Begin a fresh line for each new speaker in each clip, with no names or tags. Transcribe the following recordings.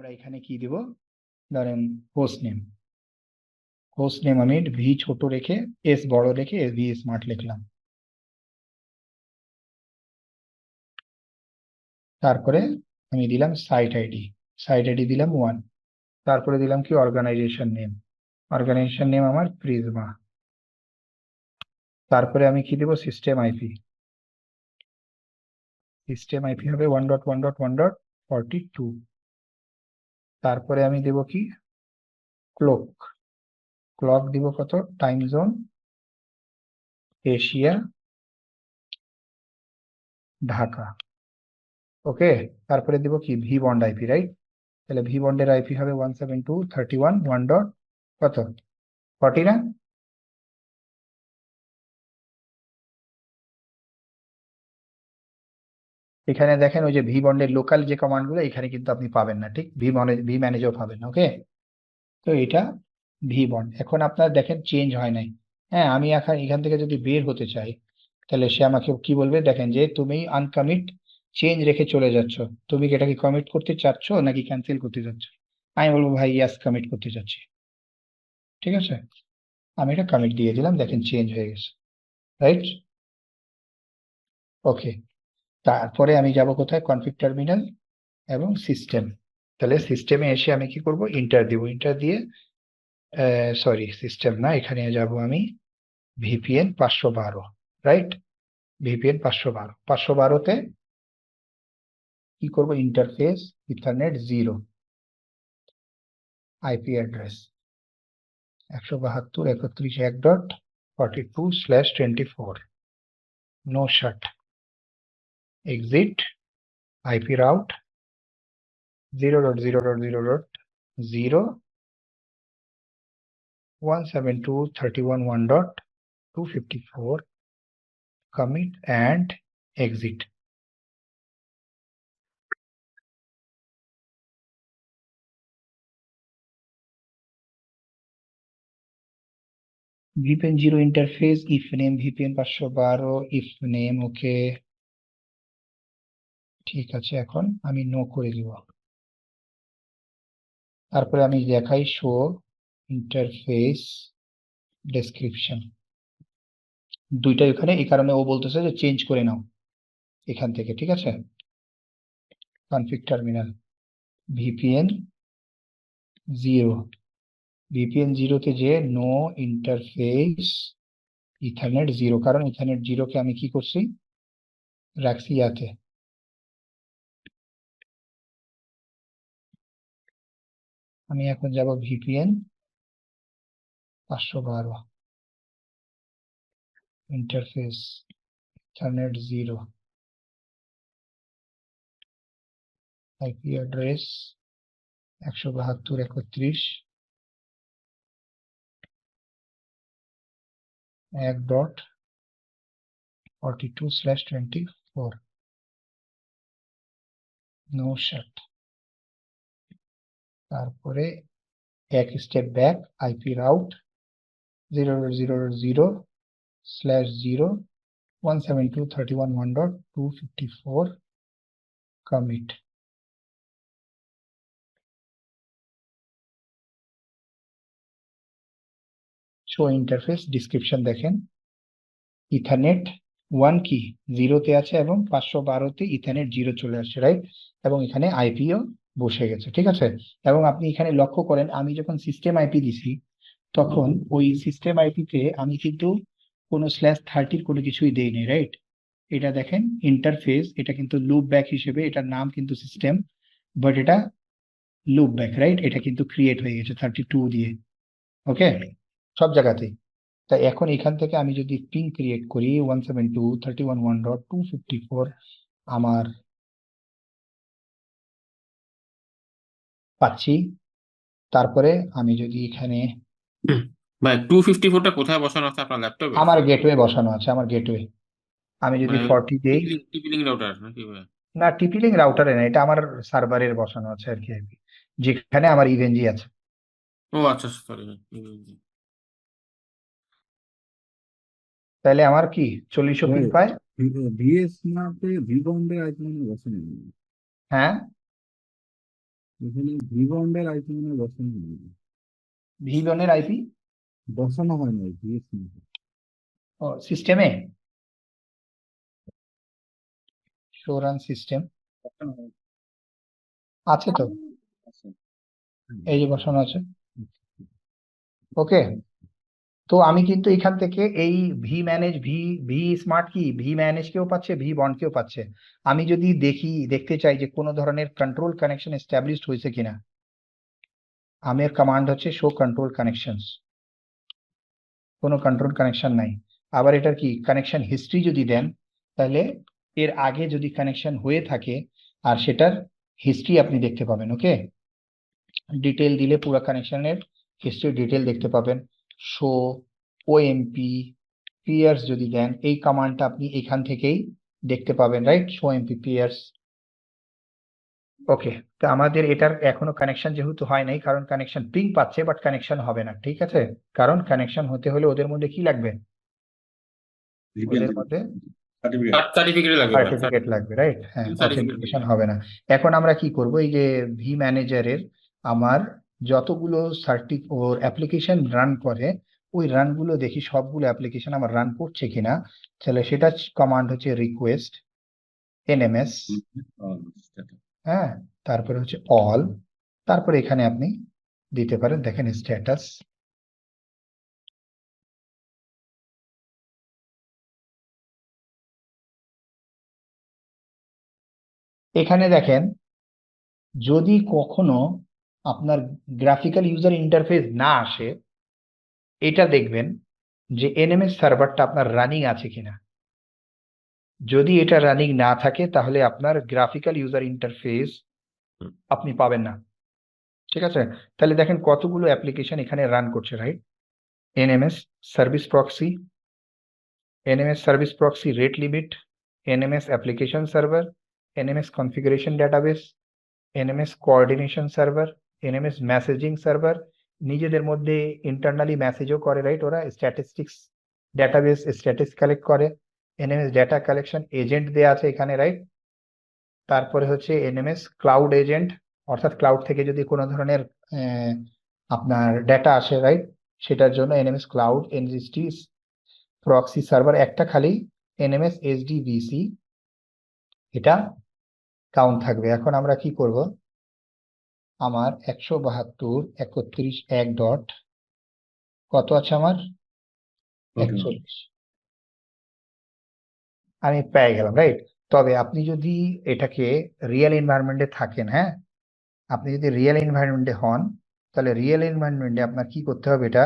আমরা এখানে কি দিব? ধরেন হোস্ট নেম হোস্ট নেম আমি ভি ছোট রেখে এস বড় রেখে ভি স্মার্ট লিখলাম। তারপরে আমি দিলাম সাইট আইডি সাইট আইডি দিলাম ওয়ান তারপরে দিলাম কি? অর্গানাইজেশন নেম অর্গানাইজেশন নেম আমার প্রিজমা তারপরে আমি কি দেব? সিস্টেম আইপি সিস্টেম আইপি হবে one dot one dot one dot forty two তারপরে আমি দেব কি? ক্লক ক্লক দিব কত? Time zone Asia. Dhaka. Okay? তারপরে দিব কি? ভি বন্ড আইপি রাইট তাহলে ভি বন্ডের আইপি হবে one seven two thirty one one dot কত? ফর্টি না এখানে দেখেন ওই যে ভি বন্ডের লোকাল যে কমান্ডগুলো এখানে কিন্তু আপনি পাবেন না, ঠিক? ভি ভি ম্যানেজও পাবেন ওকে তো এটা ভি বন্ড এখন আপনার দেখেন চেঞ্জ হয় নাই। হ্যাঁ আমি এখন এখান থেকে যদি বের হতে চাই, তাহলে সে আমাকে কি বলবে? দেখেন যে তুমি আনকমিট চেঞ্জ রেখে চলে যাচ্ছ। তুমি কি এটাকে কমিট করতে চাচ্ছ নাকি ক্যান্সেল করতে চাচ্ছ আমি বলব, ভাই ইয়াস কমিট করতে চাচ্ছি ঠিক আছে? আমি এটা কমিট দিয়ে দিলাম, দেখেন চেঞ্জ হয়ে গেছে। রাইট ওকে তারপরে আমি যাব কোথায়? কনফিগ টার্মিনাল এবং সিস্টেম তাহলে সিস্টেমে এসে আমি কি করব? ইন্টার দিব। ইন্টার দিয়ে সরি সিস্টেম না, এখানে যাব আমি ভিপিএন পাঁচশো বারো রাইট ভিপিএন পাঁচশো বারো। পাঁচশো বারোতে কি করব? Interface ethernet zero IP address একশো বাহাত্তর, একত্রিশ এক dot forty two slash twenty four no shut exit IP route 0 .0 .0 172.31.1.254 commit and exit. VPN 0 interface if name VPN 512 if name okay ঠিক আছে, এখন আমি নো করে দিব। তারপরে আমি দেখাই শো ইন্টারফেস ডেসক্রিপশন দুইটা এখানে এই কারণে ও বলতেছে যে চেঞ্জ করে নাও এখান থেকে, ঠিক আছে? Config terminal VPN zero VPN জিরোতে যে নো ইন্টারফেস ইথারনেট জিরো কারণ ইথারনেট জিরোকে আমি কি করছি? রাখছি ইয়াতে। আমি এখন যাব ভিপিএন পাঁচশো বারো। Interface internet zero IP address একশো বাহাত্তর একত্রিশ। এক dot forty two slash twenty four no shut তারপরে এক step back IP route zero zero zero slash zero one seven two thirty one one dot two fifty four commit show interface description দেখেন। Ethernet one কি জিরোতে আছে এবং পাঁচশো বারোতে Ethernet zero চলে আসছে রাইট এবং এখানে আইপিও বসে গেছে ঠিক আছে? এবং আপনি এখানে লক্ষ্য করেন আমি যখন সিস্টেম আইপি দিছি তখন ওই সিস্টেম আইপিতে আমি কিন্তু কোনো স্ল্যাশ থার্টির কোনো কিছুই দেইনি রাইট এটা দেখেন ইন্টারফেস এটা কিন্তু লুপ ব্যাক হিসেবে এটার নাম কিন্তু সিস্টেম বাট এটা লুপ ব্যাক রাইট এটা কিন্তু ক্রিয়েট হয়ে গেছে থার্টি টু দিয়ে ওকে সব জায়গাতেই। তা এখন এখান থেকে আমি যদি পিং ক্রিয়েট করি one seven two thirty one one dot two fifty four আমার পাচ্ছি। তারপরে আমি যদি এখানে
ভাই টু ফিফটি ফোরটা কোথায় বসানো আছে আপনার ল্যাপটপে?
আমার গেটওয়ে বসানো আছে আমার গেটওয়ে আমি যদি ফর্টি দেই
টিপি রাউটার নাকি
না টিপিলিং রাউটারে না এটা আমার সার্ভারের বসানো আছে আর কি যেখানে আমার ইভেনজি আছে।
ও আচ্ছা সরি
তাহলে আমার কি চল্লিশশো
Right.
পায়
ভিএস মাপে ভি আজ মানে বসে
হ্যাঁ?
এখানে ভিভন্ডের আইপি মানে হয় বসানো হয়নি
ভি বন্ডের আইপি
বসানো হয়নি ভিএসসি
ও সিস্টেমে শো রান সিস্টেম আছে তো? এই যে বসানো আছে। ওকে তো আমি কিন্তু এখান থেকে এই V manage V V smart কি? ভি ম্যানেজ কেও পাচ্ছে ভি বন্ড কেও পাচ্ছে। আমি যদি দেখি, দেখতে চাই যে কোনো ধরনের কন্ট্রোল কানেকশন এস্টাবলিশড হয়েছে কিনা। আমের কমান্ড হচ্ছে শো কন্ট্রোল কানেকশনস কোনো কন্ট্রোল কানেকশন নাই। আবার এটার কি? কানেকশন হিস্ট্রি যদি দেন, তাহলে এর আগে যদি কানেকশন হয়ে থাকে, আর সেটার হিস্ট্রি আপনি দেখতে পাবেন ওকে ডিটেল দিলে পুরো কানেকশনের হিস্ট্রি ডিটেল দেখতে পাবেন। শো ওএমপি পিয়ার্স যদি দেন এই কমান্ডটা আপনি এখান থেকেই দেখতে পাবেন right show MP peers okay তো আমাদের এটার এখনও কানেকশন যেহেতু হয় নাই কারণ কানেকশন পিং পাচ্ছে বাট কানেকশন হবে না ঠিক আছে? কারণ কানেকশন হতে হলে ওদের মধ্যে কি লাগবে? ওদের মধ্যে
সার্টিফিকেট লাগবে ভাই,
সার্টিফিকেট লাগবে রাইট হ্যাঁ অথেন্টিকেশন হবে না। এখন আমরা কি করব? এই যে ভি ম্যানেজারের আমার যতগুলো সার্টি ওর অ্যাপ্লিকেশন রান করে, ওই রানগুলো দেখি সবগুলো অ্যাপ্লিকেশন আমার রান করছে কিনা। তাহলে সেটা কমান্ড হচ্ছে রিকোয়েস্ট এনএমএস হ্যাঁ তারপরে হচ্ছে অল তারপরে এখানে আপনি দিতে পারেন, দেখেন স্ট্যাটাস এখানে দেখেন, যদি কখনো আপনার গ্রাফিক্যাল ইউজার ইন্টারফেস না আসে, এটা দেখবেন যে এনএমএস সার্ভারটা আপনার রানিং আছে কিনা। যদি এটা রানিং না থাকে, তাহলে আপনার গ্রাফিক্যাল ইউজার ইন্টারফেস আপনি পাবেন না। ঠিক আছে? তাহলে দেখেন কতগুলো অ্যাপ্লিকেশন এখানে রান করছে right NMS service proxy NMS service proxy rate limit NMS application server NMS configuration database NMS coordination server NMS messaging server নিজেদের মধ্যে ইন্টারনালি মেসেজও করে রাইট ওরা স্ট্যাটিস্টিক্স ডেটাবেস স্ট্যাটিস কালেক্ট করে। এনএমএস ডেটা কালেকশন এজেন্ট দেয়া আছে এখানে right তারপরে হচ্ছে এনএমএস ক্লাউড এজেন্ট অর্থাৎ ক্লাউড থেকে যদি কোনো ধরনের আপনার ডেটা আসে রাইট সেটার জন্য এনএমএস ক্লাউড এনজিসটি প্রক্সি সার্ভার একটা খালি এনএমএস এসডিবিসি এটা কাউন্ট থাকবে। এখন আমরা কি করব? আমার একশো বাহাত্তর একত্রিশ এক ডট কত আছে আমার? একচল্লিশ। আমি পেয়ে গেলাম রাইট তবে আপনি যদি এটাকে রিয়েল এনভায়রনমেন্টে থাকেন হ্যাঁ? আপনি যদি রিয়েল এনভায়রনমেন্টে হন তাহলে রিয়েল এনভায়রনমেন্টে আপনার কি করতে হবে এটা?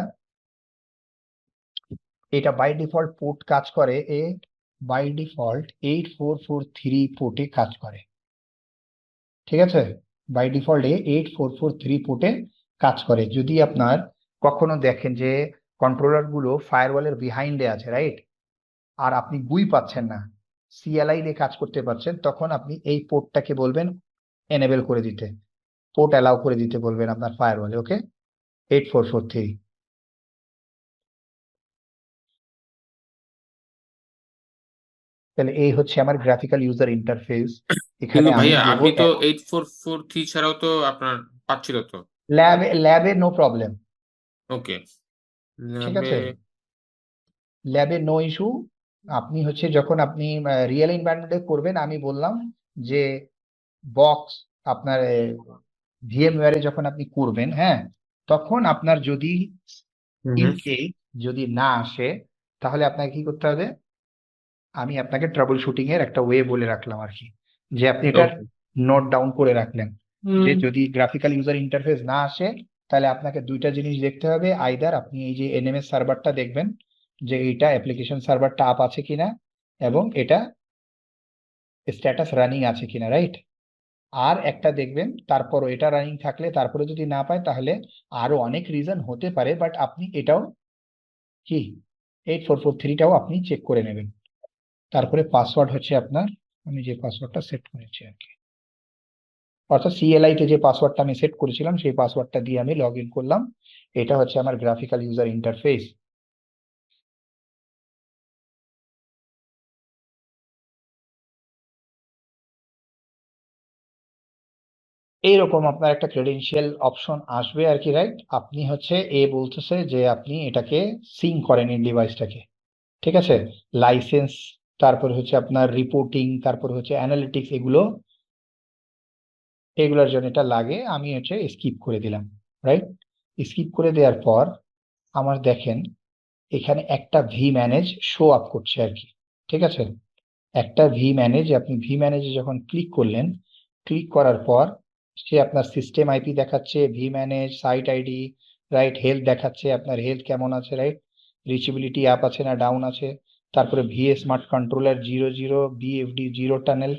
এটা বাই ডিফল্ট পোর্ট কাজ করে এ by default eight four four three পোর্টে কাজ করে। ঠিক আছে? By default uh eight four four three পোর্টে কাজ করে। যদি আপনার কখনো দেখেন যে কন্ট্রোলারগুলো ফায়ারওয়ালের বিহাইন্ডে আছে রাইট আর আপনি গুই পাচ্ছেন না সিএলআই দিয়ে কাজ করতে পারছেন, তখন আপনি এই পোর্টটাকে বলবেন এনেবেল করে দিতে। পোর্ট অ্যালাউ করে দিতে বলবেন আপনার ফায়ারওয়ালে okay eight four four three তাহলে এই হচ্ছে আমার গ্রাফিক্যাল ইউজার ইন্টারফেস এখানে আমি
ভাইয়া আপনি তো
দেবো
এইট ফোর ফোর থ্রি ছাড়াও তো আপনার পাচ্ছিল তো।
ল্যাবে ল্যাবে নো প্রবলেম
ওকে
ঠিক আছে? ল্যাবে নো ইস্যু আপনি হচ্ছে যখন আপনি রিয়েল এনভায়রনমেন্টে করবেন আমি বললাম যে বক্স আপনার ভিএমওয়্যারে যখন আপনি করবেন হ্যাঁ তখন আপনার যদি ইনকে যদি না আসে তাহলে আপনাকে কি করতে হবে? আমি আপনাকে ট্রাবল শুটিং এর একটা ওয়ে বলে রাখলাম আর কি যে আপনি এটা নোট ডাউন করে রাখলেন। যে যদি গ্রাফিক্যাল ইউজার ইন্টারফেস না আসে তাহলে আপনাকে দুইটা জিনিস দেখতে হবে। আইদার আপনি এই যে এনএমএস সার্ভারটা দেখবেন যে এইটা অ্যাপ্লিকেশন সার্ভারটা আপ আছে কিনা এবং এটা স্ট্যাটাস রানিং আছে কিনা রাইট আর একটা দেখবেন তারপরও এটা রানিং থাকলে তারপরে যদি না পায় তাহলে আরও অনেক রিজন হতে পারে বাট আপনি এটাও কি? এইট ফোর ফোর থ্রিটাও আপনি চেক করে নেবেন। তারপরে পাসওয়ার্ড হচ্ছে আপনার, আমি যে পাসওয়ার্ডটা সেট করেছি আর কি। অর্থাৎ সিএলআই তে যে পাসওয়ার্ডটা আমি সেট করেছিলাম, সেই পাসওয়ার্ডটা দিয়ে আমি লগ ইন করলাম। এটা হচ্ছে আমার গ্রাফিক্যাল ইউজার ইন্টারফেস এইরকম আপনার একটা ক্রেডেনশিয়াল অপশন আসবে আর কি রাইট আপনি হচ্ছে এ বলতেছে যে আপনি এটাকে সিং করেন এই ডিভাইসটাকে ঠিক আছে? লাইসেন্স তারপর হচ্ছে আপনার রিপোর্টিং তারপর হচ্ছে অ্যানালিটিক্স এগুলো, এগুলোর জন্য এটা লাগে, আমি হচ্ছে স্কিপ করে দিলাম রাইট স্কিপ করে দেওয়ার পর আমার দেখেন, এখানে একটা ভি ম্যানেজ শো আপ করছে আর কি, ঠিক আছে? একটা ভি ম্যানেজ আপনি ভি ম্যানেজে যখন ক্লিক করলেন ক্লিক করার পর সে আপনার সিস্টেম আইপি দেখাচ্ছে V manage site ID right health দেখাচ্ছে, আপনার হেলথ কেমন আছে রাইট রিচেবিলিটি অ্যাপ আছে না ডাউন আছে? তারপরে VA smart controller zero zero BFD zero tunnel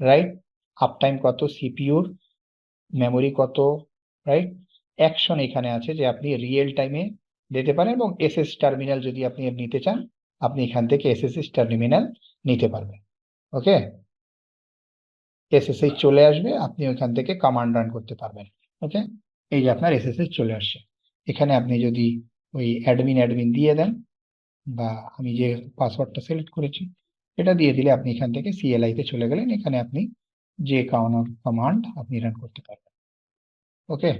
right up time কত? সিপিউর মেমোরি কত? রাইট অ্যাকশন এখানে আছে যে আপনি রিয়েল টাইমে দিতে পারেন এবং এসএস টার্মিনাল যদি আপনি নিতে চান, আপনি এখান থেকে এসএসএস টার্মিনাল নিতে পারবেন। ওকে এস এস এসএসএস চলে আসবে, আপনি ওইখান থেকে কমান্ড রান করতে পারবেন। ওকে এই যে আপনার এসএসএস চলে আসছে। এখানে আপনি যদি ওই অ্যাডমিন অ্যাডমিন দিয়ে দেন বা আমি যে পাসওয়ার্ডটা সিলেক্ট করেছি, এটা দিয়ে দিলে আপনি এখান থেকে সিএলআই তে চলে গেলেন। এখানে আপনি যে কাউন্টার কমান্ড আপনি রান করতে পারবেন। ওকে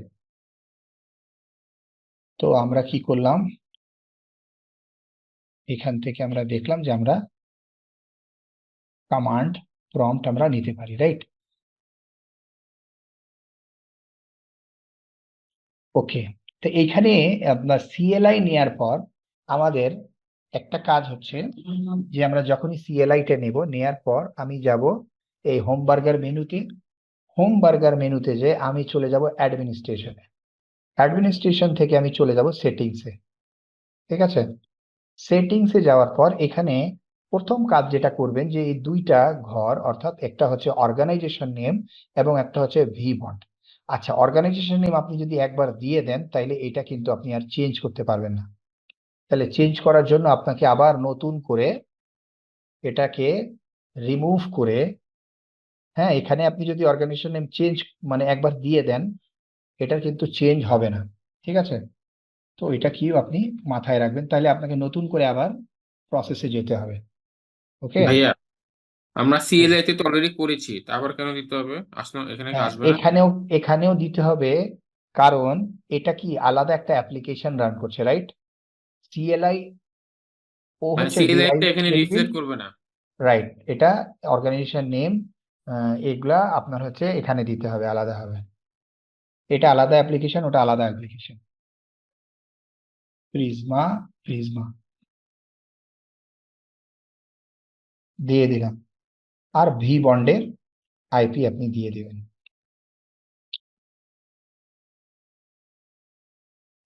তো আমরা কি করলাম? এখান থেকে আমরা দেখলাম যে আমরা কমান্ড প্রম্পট আমরা নিতে পারি রাইট ওকে তো এইখানে আপনার সিএলআই নেওয়ার পর আমাদের একটা কাজ হচ্ছে যে আমরা যখনই সিএলআই টা নেব নেয়ার পর আমি যাব এই হোম বার্গার মেনুতে হোম বার্গার মেনুতে যে আমি চলে যাব অ্যাডমিনিস্ট্রেশনে অ্যাডমিনিস্ট্রেশন থেকে আমি চলে যাব সেটিংসে ঠিক আছে? সেটিংসে যাওয়ার পর এখানে প্রথম কাজ যেটা করবেন যে এই দুইটা ঘর অর্থাৎ একটা হচ্ছে অর্গানাইজেশন নেম এবং একটা হচ্ছে ভি বন্ড আচ্ছা অর্গানাইজেশন নেম আপনি যদি একবার দিয়ে দেন তাইলে এটা কিন্তু আপনি আর চেঞ্জ করতে পারবেন না। তাহলে চেঞ্জ করার জন্য আপনাকে আবার নতুন করে এটাকে রিমুভ করে হ্যাঁ এখানে আপনি যদি অর্গানাইজেশন নেম চেঞ্জ মানে একবার দিয়ে দেন এটার কিন্তু চেঞ্জ হবে না ঠিক আছে? তো এটা কি আপনি মাথায় রাখবেন তাহলে আপনাকে নতুন করে আবার প্রসেসে যেতে হবে ওকে
ভাইয়া আমরা সিএলআই তে তো অলরেডি করেছি তা আবার কেন দিতে হবে? আসলে এখানে
হ্যাঁ
আসবে
এখানেও এখানেও দিতে হবে কারণ এটা কি আলাদা একটা অ্যাপ্লিকেশন রান করছে রাইট সিএলআই ও হচ্ছে
সিএলআই টা
ডিভাইস
এখানে রিফ্লেক্ট করবে না?
রাইট এটা অর্গানাইজেশন নেম এগুলা আপনার হচ্ছে এখানে দিতে হবে আলাদা হবে। এটা আলাদা অ্যাপ্লিকেশন ওটা আলাদা অ্যাপ্লিকেশন প্রিজমা প্রিজমা দিয়ে দিলাম। আর ভি বন্ডের আইপি আপনি দিয়ে দিবেন।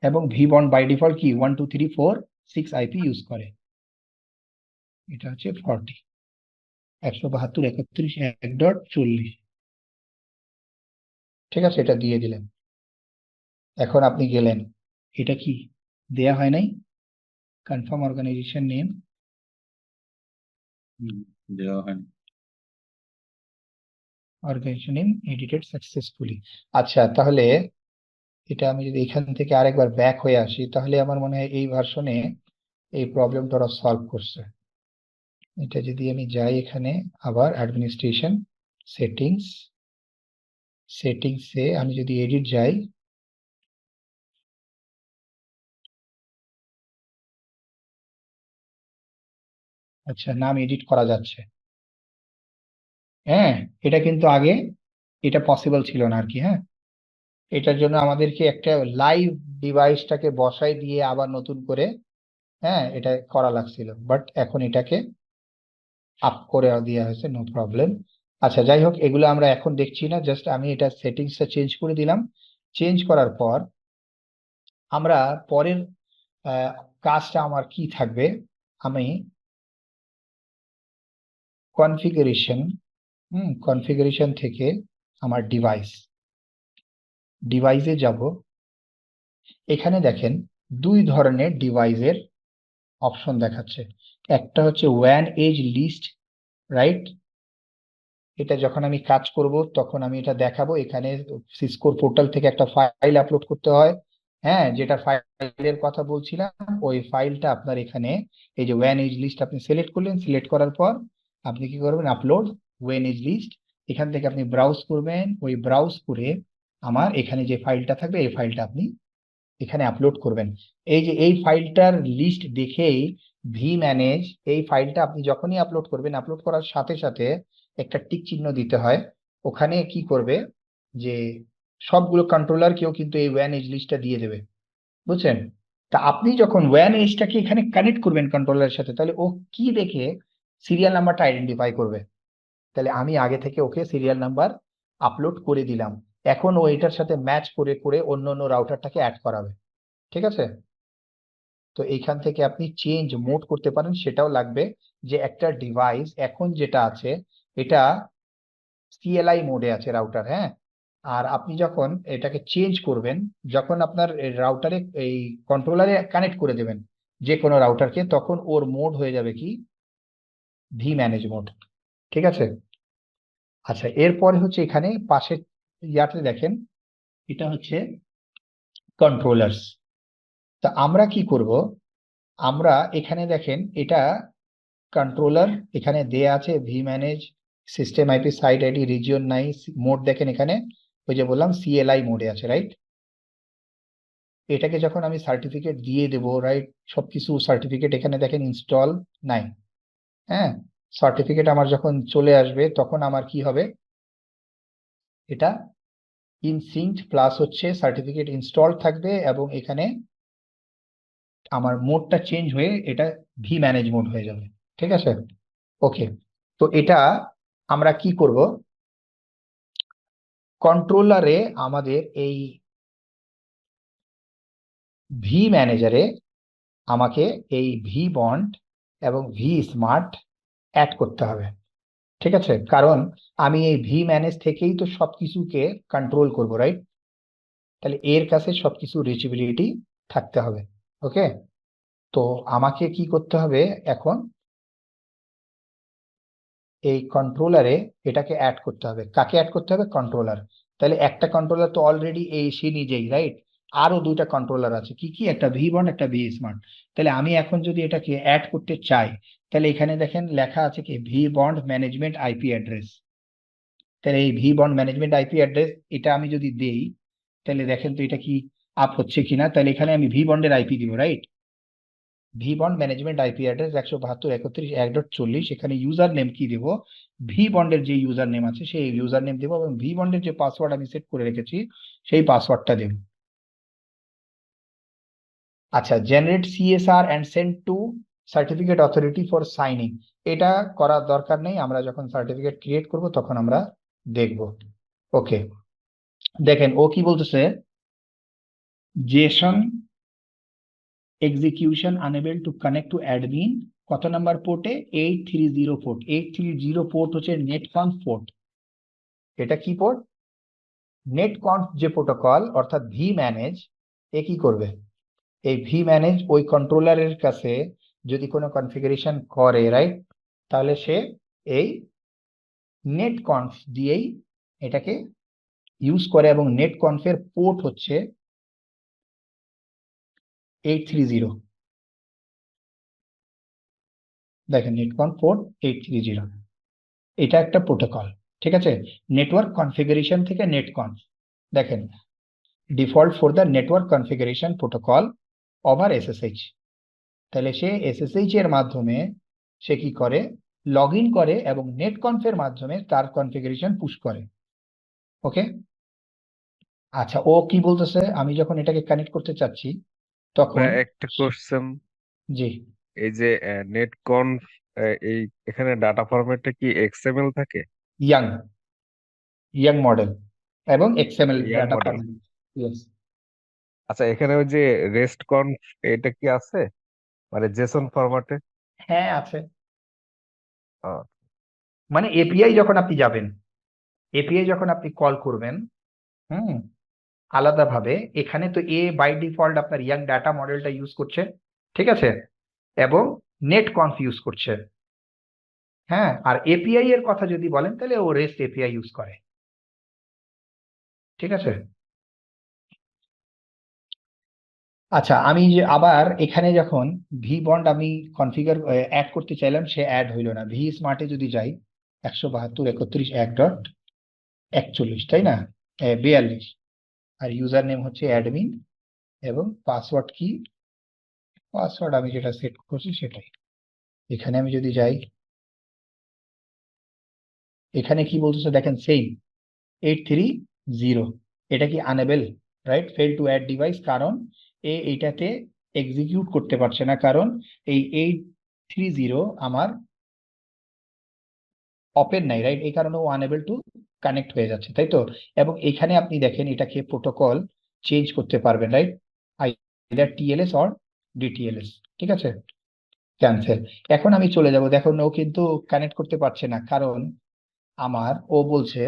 এবং ভি বন্ড বাই ডিফল্ট কি? One two three four six IP use করে। এটা হচ্ছে ফর্টি একশো বাহাত্তর একত্রিশ এক ডট চল্লিশ। ঠিক আছে এটা দিয়ে দিলেন। এখন আপনি গেলেন। এটা কি? দেয়া হয় নাই? কনফার্ম অর্গানাইজেশন নেম
দেওয়া হয়নি
অর্গানাইজেশন নেম এডিটেড সাকসেসফুলি আচ্ছা তাহলে এটা আমি যদি এখান থেকে আরেকবার ব্যাক হয়ে আসি, তাহলে আমার মনে হয় এই ভার্সনে এই প্রবলেমটা ওরা সলভ করছে। এটা যদি আমি যাই এখানে, আবার অ্যাডমিনিস্ট্রেশন সেটিংস সেটিংসে আমি যদি এডিট যাই আচ্ছা নাম এডিট করা যাচ্ছে। হ্যাঁ এটা কিন্তু আগে, এটা পসিবল ছিল না আর কি হ্যাঁ। এটার জন্য আমাদেরকে একটা লাইভ ডিভাইসটাকে বসাই দিয়ে আবার নতুন করে হ্যাঁ এটা করা লাগছিল। বাট এখন এটাকে আপ করে দেওয়া হয়েছে নো প্রবলেম আচ্ছা যাই হোক, এগুলো আমরা এখন দেখছি না। জাস্ট আমি এটা সেটিংসটা চেঞ্জ করে দিলাম। চেঞ্জ করার পর আমরা পরের কাজটা আমার কি থাকবে? আমি কনফিগারেশন হুম কনফিগারেশন থেকে আমার ডিভাইস ডিভাইসে যাব। এখানে দেখেন দুই ধরনের ডিভাইসের অপশন দেখাচ্ছে। একটা হচ্ছে ওয়ান এজ লিস্ট রাইট এটা যখন আমি কাজ করব, তখন আমি এটা দেখাবো। এখানে সিসকোর পোর্টাল থেকে একটা ফাইল আপলোড করতে হয়। হ্যাঁ যেটা ফাইলের কথা বলছিলাম, ওই ফাইলটা আপনার এখানে এই যে ওয়ান এজ লিস্ট আপনি সিলেক্ট করলেন সিলেক্ট করার পর আপনি কি করবেন? আপলোড ওয়েন এজ লিস্ট এখান থেকে আপনি ব্রাউজ করবেন। ওই ব্রাউজ করে আমার এখানে যে ফাইলটা থাকবে, এই ফাইলটা আপনি এখানে আপলোড করবেন। এই যে, এই ফাইলটার লিস্ট দেখেই ভি ম্যানেজ এই ফাইলটা আপনি যখনই আপলোড করবেন আপলোড করার সাথে সাথে একটা টিক চিহ্ন দিতে হয়। ওখানে কি করবে যে, সবগুলো কন্ট্রোলার কেউ কিন্তু এই ওয়ান এজ লিস্টটা দিয়ে দেবে। বুঝছেন? তা আপনি যখন ওয়ান এজটাকে এখানে কানেক্ট করবেন কন্ট্রোলারের সাথে, তাহলে ও কি দেখে সিরিয়াল নাম্বারটা আইডেন্টিফাই করবে? তাহলে আমি আগে থেকে ওকে সিরিয়াল নাম্বার আপলোড করে দিলাম। এখন ও এটার সাথে ম্যাচ করে করে অন্য অন্য রাউটারটাকে অ্যাড করাবে। ঠিক আছে? তো এইখান থেকে আপনি চেঞ্জ মোড করতে পারেন সেটাও লাগবে যে একটা ডিভাইস এখন যেটা আছে এটা সিএলআই মোডে আছে রাউটার হ্যাঁ? আর আপনি যখন এটাকে চেঞ্জ করবেন যখন আপনার রাউটারে এই কন্ট্রোলারে কানেক্ট করে দেবেন যে কোনো রাউটারকে তখন ওর মোড হয়ে যাবে কি? ভি ম্যানেজ মোড ঠিক আছে? আচ্ছা এরপরে হচ্ছে এখানে পাশে ইয়াতে দেখেন, এটা হচ্ছে কন্ট্রোলার্স তা আমরা কি করব? আমরা এখানে দেখেন, এটা কন্ট্রোলার এখানে দেয়া আছে V manage system IP site ID region নাই মোড দেখেন এখানে, ওই যে বললাম সিএলআই মোডে আছে রাইট এটাকে যখন আমি সার্টিফিকেট দিয়ে দেব রাইট সবকিছু সার্টিফিকেট এখানে দেখেন ইনস্টল নাই। হ্যাঁ সার্টিফিকেট আমার যখন চলে আসবে, তখন আমার কি হবে? এটা ইনসিঙ্কড প্লাস হচ্ছে সার্টিফিকেট ইনস্টল থাকবে এবং এখানে আমার মোডটা চেঞ্জ হয়ে এটা ভি ম্যানেজ মোড হয়ে যাবে। ঠিক আছে? ওকে তো এটা আমরা কি করব? কন্ট্রোলারে আমাদের এই ভি ম্যানেজারে আমাকে এই ভি বন্ড এবং ভি স্মার্ট অ্যাড করতে হবে। ঠিক আছে? কারণ আমি এই ভি ম্যানেজ থেকেই তো সবকিছুকে কন্ট্রোল করব রাইট তাহলে এর কাছে সবকিছু রিচেবিলিটি থাকতে হবে ওকে তো আমাকে কি করতে হবে এখন? এই কন্ট্রোলারে এটাকে অ্যাড করতে হবে। কাকে অ্যাড করতে হবে? কন্ট্রোলার তাহলে একটা কন্ট্রোলার তো অলরেডি এই সে নিজেই রাইট আরও দুইটা কন্ট্রোলার আছে। কি কি? একটা ভি বন্ড একটা ভি স্মার্ট তাহলে আমি এখন যদি এটাকে অ্যাড করতে চাই তাহলে এখানে দেখেন লেখা আছে কি? V bond management IP address তাহলে এই V bond management IP address এটা আমি যদি দেই, তাহলে দেখেন তো এটা কি আপ হচ্ছে কিনা? তাহলে এখানে আমি ভি বন্ডের আইপি দিব right V bond management IP address একশো বাহাত্তর, একত্রিশ, এক ডট চল্লিশ, এখানে ইউজার নেম কি দেবো? ভি বন্ডের যে ইউজার নেম আছে, সেই ইউজার নেম দেবো এবং ভি বন্ডের যে পাসওয়ার্ড আমি সেট করে রেখেছি, সেই পাসওয়ার্ডটা দেব। আচ্ছা generate CSR and send to certificate authority for signing এটা করার দরকার নেই, আমরা যখন সার্টিফিকেট ক্রিয়েট করব তখন আমরা দেখব। ওকে, দেখেন, ও কি বলতেছে? JSON execution unable to connect to admin কত number পোর্টে eight three zero port eight three zero port হচ্ছে নেটকনফ পোর্ট এটা কি পোর্ট নেটকনফ যে প্রোটোকল অর্থাৎ ভি ম্যানেজ এ কি করবে? এই ভি ম্যানেজ ওই কন্ট্রোলারের কাছে যদি কোনো কনফিগারেশন করে রাইট তাহলে সে এই নেট কনফ দিয়েই এটাকে ইউজ করে এবং নেট কনফের পোর্ট হচ্ছে এইট থ্রি জিরো দেখেন net netconf port eight three zero এটা একটা প্রোটোকল ঠিক আছে? নেটওয়ার্ক কনফিগারেশন থেকে নেটকন দেখেন default for the network configuration protocol over SSH তাহলে সে এসএসএইচ এর মাধ্যমে সে কি করে? লগ ইন করে এবং নেট কনফের মাধ্যমে তার কনফিগারেশন পুশ করে। ওকে আচ্ছা ও কি বলতেছে? আমি যখন এটাকে কানেক্ট করতে চাচ্ছি তখন
একটা কোশ্চেন
জি।
এই যে নেটকনফ এই এখানে ডাটা ফরম্যাটটা কি এক্সএমএল থাকে?
ইয়াং ইয়াং মডেল এবং এক্সএমএল ডাটা। ফরম্যাট ইয়েস
আচ্ছা এখানে ওই যে রেস্ট কনফ এটা কি আছে? মানে জেসন ফরম্যাটে
হ্যাঁ আছে। মানে এপিআই যখন আপনি যাবেন এপিআই যখন আপনি কল করবেন হুম আলাদাভাবে এখানে তো এ বাই ডিফল্ট আপনার ইয়াং ডাটা মডেলটা ইউজ করছে ঠিক আছে? এবং নেট কনফ ইউজ করছে। হ্যাঁ আর এপিআই এর কথা যদি বলেন তাহলে ও রেস্ট এপিআই ইউজ করে। ঠিক আছে? আচ্ছা আমি যে আবার এখানে যখন ভি বন্ড আমি কনফিগার অ্যাড করতে চাইলাম, সে অ্যাড হইল না। ভি স্মার্টে যদি যাই, একশো বাহাত্তর, একত্রিশ, এক ডট একচল্লিশ, তাই না? বিয়াল্লিশ। আর ইউজার নেম হচ্ছে অ্যাডমিন এবং পাসওয়ার্ড কি? পাসওয়ার্ড আমি যেটা সেট করছি সেটাই। এখানে আমি যদি যাই, এখানে কি বলতেছে দেখেন সেম এইট থ্রি জিরো এটা কি unable right fail to add device কারণ এ এইটাতে এক্সিকিউট করতে পারছে না, কারণ এই এইট থ্রি জিরো আমার ওপেন নাই রাইট এই কারণে ও আনএবল টু কানেক্ট হয়ে যাচ্ছে, তাই তো? এবং এখানে আপনি দেখেন এটাকে প্রোটোকল চেঞ্জ করতে পারবেন right either TLS or DTLS ঠিক আছে? ক্যান্সেল এখন আমি চলে যাব, দেখুন ও কিন্তু কানেক্ট করতে পারছে না, কারণ আমার, ও বলছে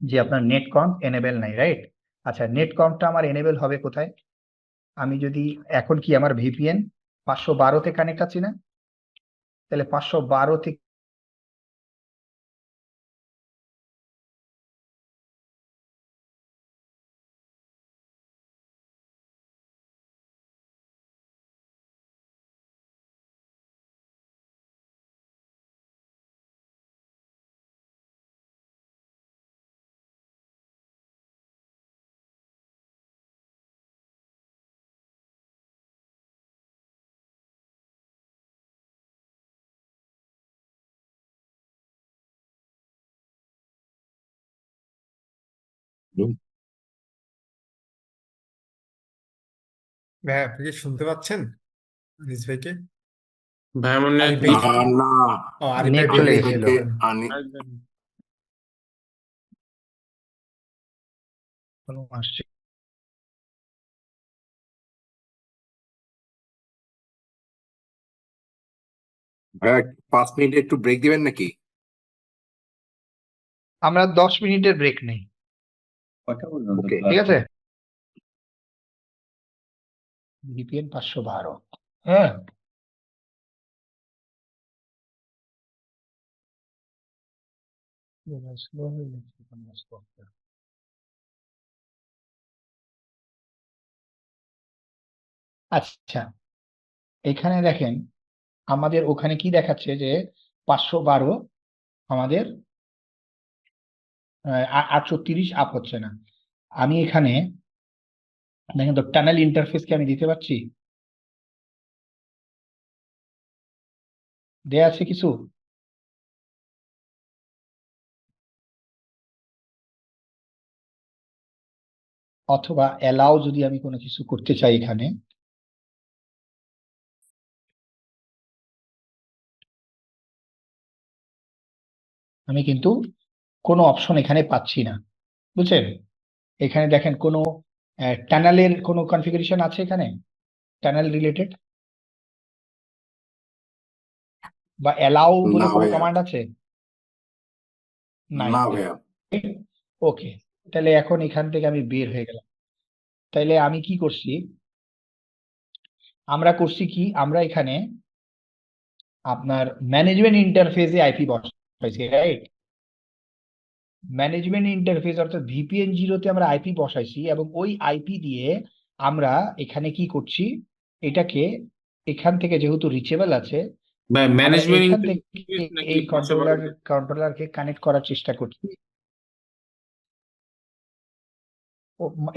যে আপনার নেট কম্প এনেবেল নাই রাইট আচ্ছা নেট কম্পটা আমার এনেবেল হবে কোথায়? আমি যদি, এখন কি আমার ভিপিএন পাঁচশো বারোতে কানেক্ট আছি না? তাহলে পাঁচশো বারো থেকে
ভাই আপনি কি শুনতে পাচ্ছেন? আনিস ভাইকে?
ভাই আমার নেট
আরিফ ভাই?
না না।
ও আরিফ
নেট
ভাই
চলে
বেরিয়ে গেল।
থেকে আনি
আসছে?
ভাইয়া পাঁচ মিনিট একটু ব্রেক দিবেন নাকি?
আমরা দশ মিনিটের ব্রেক নেই।
ওকে
ঠিক আছে। ভিপিএন পাঁচশো বারো হ্যাঁ। আচ্ছা এখানে দেখেন আমাদের ওখানে কি দেখাচ্ছে যে পাঁচশো বারো আমাদের আটশো তিরিশ আপ হচ্ছে না। আমি এখানে, দেখেন তো টানেল ইন্টারফেস কি আমি দিতে পারছি? দেয়া আছে কিছু? অথবা অ্যালাউ যদি আমি কোনো কিছু করতে চাই এখানে। আমি কিন্তু কোনো অপশন এখানে পাচ্ছি না। বুঝছেন? এখানে দেখেন কোনো টানেলের কোনো কনফিগারেশন আছে এখানে? টানেল রিলেটেড বা অ্যালাউ বলে কোনো কমান্ড আছে?
না ভাইয়া।
ওকে তাহলে এখন এখান থেকে আমি বের হয়ে গেলাম। তাহলে আমি কি করছি? আমরা করছি কি? আমরা এখানে আপনার ম্যানেজমেন্ট ইন্টারফেসে আইপি বসাইছি রাইট ম্যানেজমেন্ট ইন্টারফেস অর্থাৎ ভিপিএন জিরোতে আমরা আইপি বসাইছি এবং ওই আইপি দিয়ে আমরা এখানে কি করছি? এটাকে এখান থেকে যেহেতু রিচেবল আছে
ম্যানেজমেন্ট
এই কন্ট্রোলার কন্ট্রোলারকে কানেক্ট করার চেষ্টা করছি।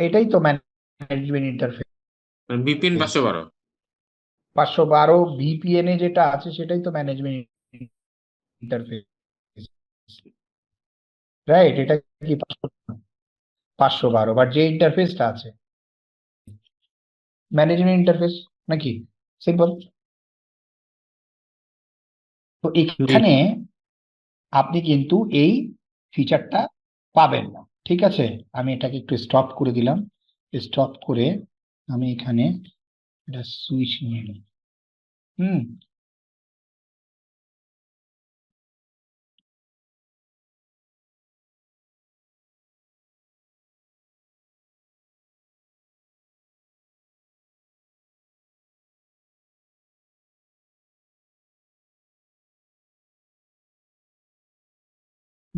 এটাই তো ম্যানেজমেন্ট ইন্টারফেস
বিপিন পাঁচশো বারো।
পাঁচশো বারো ভিপিএন এ যেটা আছে সেটাই তো ম্যানেজমেন্ট ইন্টারফেস রাইট এটা কি পাঁচশো বারো বাট যে ইন্টারফেসটা আছে। ম্যানেজমেন্ট ইন্টারফেস নাকি? সিম্পল তো এখানে আপনি কিন্তু এই ফিচারটা পাবেন না, ঠিক আছে? আমি এটাকে একটু স্টপ করে দিলাম। স্টপ করে আমি এখানে এটা সুইচ নিয়ে নিই। হুম?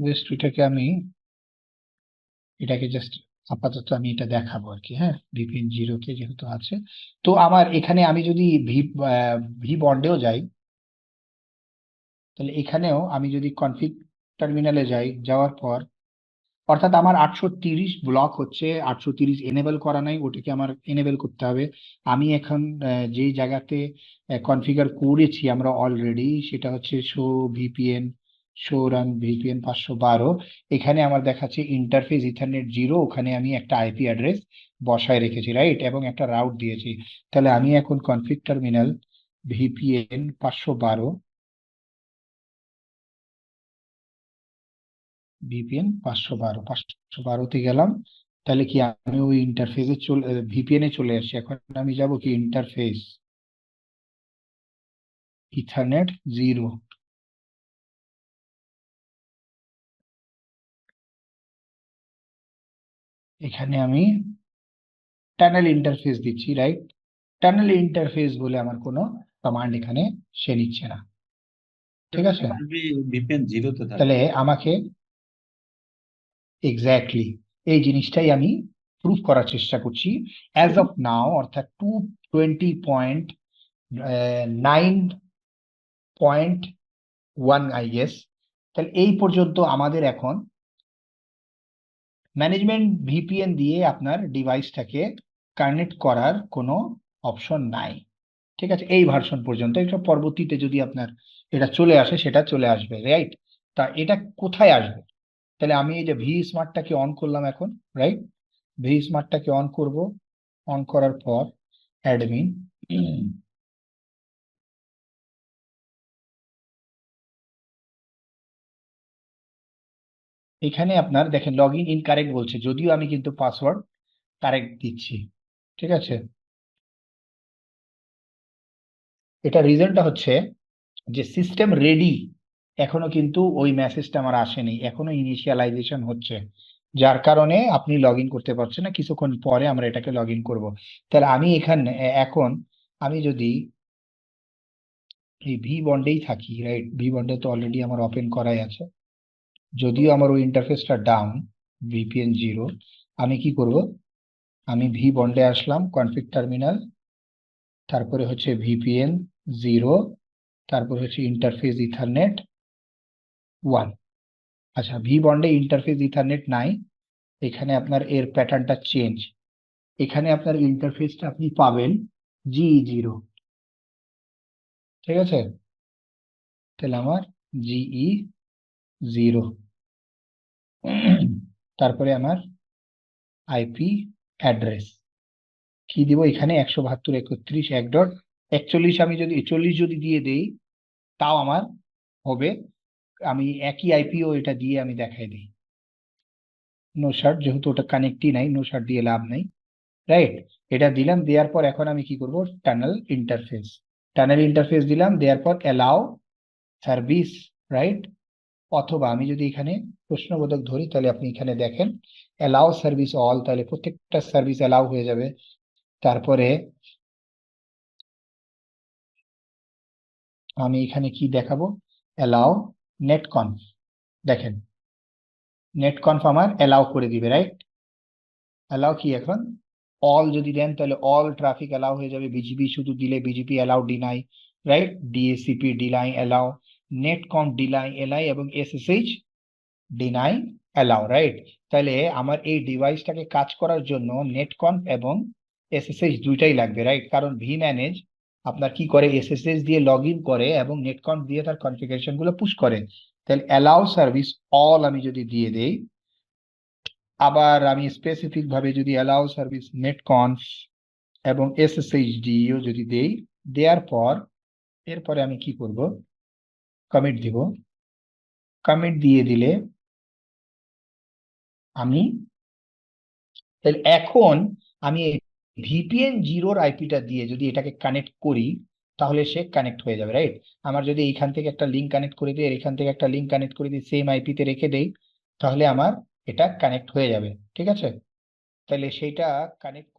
জাস্ট এটাকে আমি, এটাকে জাস্ট আপাতত আমি এটা দেখাবো আর কি হ্যাঁ ভিপিএন জিরোতে যেহেতু আছে। তো আমার এখানে আমি যদি ভি ভি বন্ডেও যাই, তাহলে এখানেও আমি যদি কনফিগ টার্মিনালে যাই, যাওয়ার পর, অর্থাৎ আমার আটশো তিরিশ ব্লক হচ্ছে, আটশো তিরিশ এনেবল করা নাই, ওটাকে আমার এনেবল করতে হবে। আমি এখন যেই জায়গাতে কনফিগার করেছি আমরা অলরেডি সেটা হচ্ছে show VPN show run VPN পাঁচশো বারো। এখানে আমার দেখাচ্ছে ইন্টারফেস ইথারনেট জিরো ওখানে আমি একটা আইপি অ্যাড্রেস বসায় রেখেছি রাইট এবং একটা রাউট দিয়েছি। তাহলে আমি এখন কনফিগ টার্মিনাল ভিপিএন পাঁচশো বারো। ভিপিএন পাঁচশো বারো, পাঁচশো বারোতে গেলাম। তাহলে কি আমি ওই ইন্টারফেসে চলে ভিপিএন এ চলে আসছি। এখন আমি যাব কি ইন্টারফেস ইথারনেট জিরো এখানে আমি টানেল ইন্টারফেস দিচ্ছি রাইট টানেল ইন্টারফেস বলে আমার কোনো কমান্ড এখানে সে নিচ্ছে না। ঠিক আছে?
ভিপিএন জিরোতে
তাহলে আমাকে এক্স্যাক্টলি এই জিনিসটাই আমি প্রুফ করার চেষ্টা করছি। অ্যাজ অফ নাও অর্থাৎ two twenty point nine point one I guess তাহলে এই পর্যন্ত আমাদের এখন ম্যানেজমেন্ট ভিপিএন দিয়ে আপনার ডিভাইসটাকে কানেক্ট করার কোনো অপশন নাই। ঠিক আছে? এই ভার্সন পর্যন্ত। এটা পরবর্তীতে যদি আপনার এটা চলে আসে, সেটা চলে আসবে রাইট তা এটা কোথায় আসবে? তাহলে আমি এই যে ভি স্মার্টটাকে অন করলাম এখন রাইট ভি স্মার্টটাকে অন করব। অন করার পর অ্যাডমিন এখানে আপনার, দেখেন লগ ইন ইনকারেক্ট বলছে, যদিও আমি কিন্তু পাসওয়ার্ড কারেক্ট দিচ্ছি, ঠিক আছে? এটা রিজনটা হচ্ছে যে সিস্টেম রেডি এখনও কিন্তু ওই মেসেজটা আমার আসেনি, এখনও ইনিশিয়ালাইজেশন হচ্ছে, যার কারণে আপনি লগ ইন করতে পারছেন না, কিছুক্ষণ পরে আমরা এটাকে লগ ইন করব। তাহলে আমি এখানে এখন আমি যদি এই ভি বন্ডেই থাকি রাইট ভি বন্ডে তো অলরেডি আমার ওপেন করাই আছে। যদিও আমার ওই ইন্টারফেসটা ডাউন ভিপিএন জিরো আমি কি করব? আমি ভি বন্ডে আসলাম কনফিগ টার্মিনাল তারপরে হচ্ছে ভিপিএন জিরো তারপরে হচ্ছে ইন্টারফেস ইথারনেট ওয়ান আচ্ছা ভি বন্ডে ইন্টারফেস ইথারনেট নাই, এখানে আপনার এর প্যাটার্নটা চেঞ্জ এখানে আপনার ইন্টারফেসটা আপনি পাবেন জি জিরো ঠিক আছে? তাহলে আমার জিই জিরো তারপরে আমার আইপি অ্যাড্রেস কি দিব এখানে? একশো বাহাত্তর, একত্রিশ, এক ডট। একচল্লিশ আমি যদি, চল্লিশ যদি দিয়ে দেই, তাও আমার হবে, আমি একই আইপিও এটা দিয়ে আমি দেখাই দিই। নো শার্ট যেহেতু ওটা কানেক্টই নাই নো শার্ট দিয়ে লাভ নাই। রাইট এটা দিলাম, দেওয়ার পর এখন আমি কি করব? টানেল ইন্টারফেস টানেল ইন্টারফেস দিলাম, দেওয়ার পর অ্যালাউ সার্ভিস রাইট অথবা আমি যদি এখানে প্রশ্নবোধক ধরি, তাহলে আপনি এখানে দেখেন অ্যালাউ সার্ভিস অল তাহলে প্রত্যেকটা সার্ভিস অ্যালাউ হয়ে যাবে। তারপরে আমি এখানে কি দেখাবো? অ্যালাউ নেট কনফ দেখেন নেট কনফ আমার অ্যালাউ করে দিবে রাইট অ্যালাউ কি এখন? অল যদি দেন, তাহলে অল ট্রাফিক অ্যালাউ হয়ে যাবে। বিজিবি শুধু দিলে BGP allow deny right DHCP deny allow net conf deny allow এবং এসএসএইচ ডিনাই অ্যালাউ রাইট তাহলে আমার এই ডিভাইসটাকে কাজ করার জন্য নেট কনফ এবং এসএসএইচ দুইটাই লাগবে রাইট কারণ ভি ম্যানেজ আপনার কি করে? এসএসএইচ দিয়ে লগ ইন করে এবং নেটকনফ দিয়ে তার কনফিগারেশনগুলো পুশ করে। তাহলে অ্যালাউ সার্ভিস অল আমি যদি দিয়ে দেই, আবার আমি স্পেসিফিক ভাবে যদি অ্যালাউ সার্ভিস নেটকনফ এবং এসএসএইচ ডিও যদি দেই, দেওয়ার পর, এরপরে আমি কি করব? কমিট দিব। কমিট দিয়ে দিলে আমি, তাহলে এখন আমি ভিপিএন জিরোর আইপিটা দিয়ে যদি এটাকে কানেক্ট করি, তাহলে সে কানেক্ট হয়ে যাবে রাইট আমার যদি এইখান থেকে একটা লিঙ্ক কানেক্ট করে দিই এখান থেকে একটা লিঙ্ক কানেক্ট করে দিই সেম আইপিতে রেখে দেই, তাহলে আমার এটা কানেক্ট হয়ে যাবে, ঠিক আছে? তাহলে সেইটা কানেক্ট